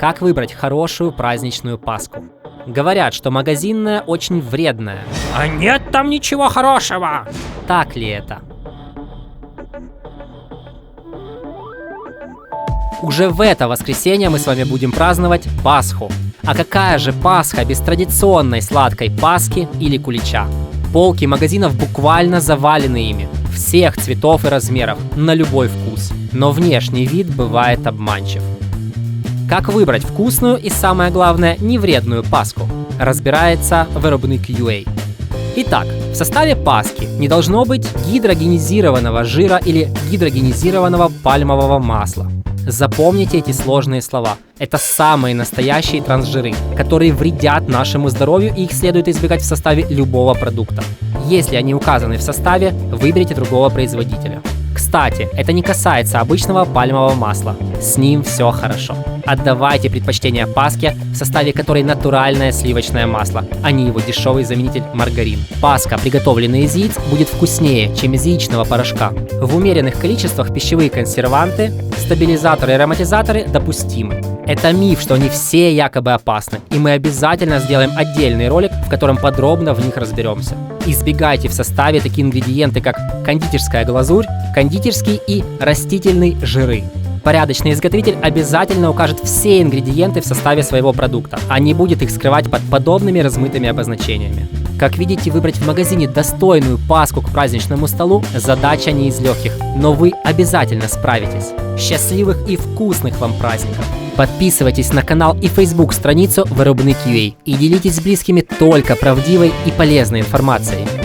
Как выбрать хорошую праздничную паску? Говорят, что магазинная очень вредная. А нет там ничего хорошего. Так ли это? Уже в это воскресенье мы с вами будем праздновать Пасху. А какая же Пасха без традиционной сладкой Паски или кулича? Полки магазинов буквально завалены ими. Всех цветов и размеров, на любой вкус. Но внешний вид бывает обманчив. Как выбрать вкусную и, самое главное, невредную паску? Разбирается Виробник UA. Итак, в составе паски не должно быть гидрогенизированного жира или гидрогенизированного пальмового масла. Запомните эти сложные слова. Это самые настоящие трансжиры, которые вредят нашему здоровью и их следует избегать в составе любого продукта. Если они указаны в составе, выберите другого производителя. Кстати, это не касается обычного пальмового масла. С ним все хорошо. Отдавайте предпочтение паске, в составе которой натуральное сливочное масло, а не его дешевый заменитель маргарин. Паска, приготовленная из яиц, будет вкуснее, чем из яичного порошка. В умеренных количествах пищевые консерванты, стабилизаторы и ароматизаторы допустимы. Это миф, что они все якобы опасны, и мы обязательно сделаем отдельный ролик, в котором подробно в них разберемся. Избегайте в составе такие ингредиенты, как кондитерская глазурь, кондитерский и растительный жиры. Порядочный изготовитель обязательно укажет все ингредиенты в составе своего продукта, а не будет их скрывать под подобными размытыми обозначениями. Как видите, выбрать в магазине достойную паску к праздничному столу – задача не из легких, но вы обязательно справитесь. Счастливых и вкусных вам праздников! Подписывайтесь на канал и Facebook страницу Виробник.ua и делитесь с близкими только правдивой и полезной информацией.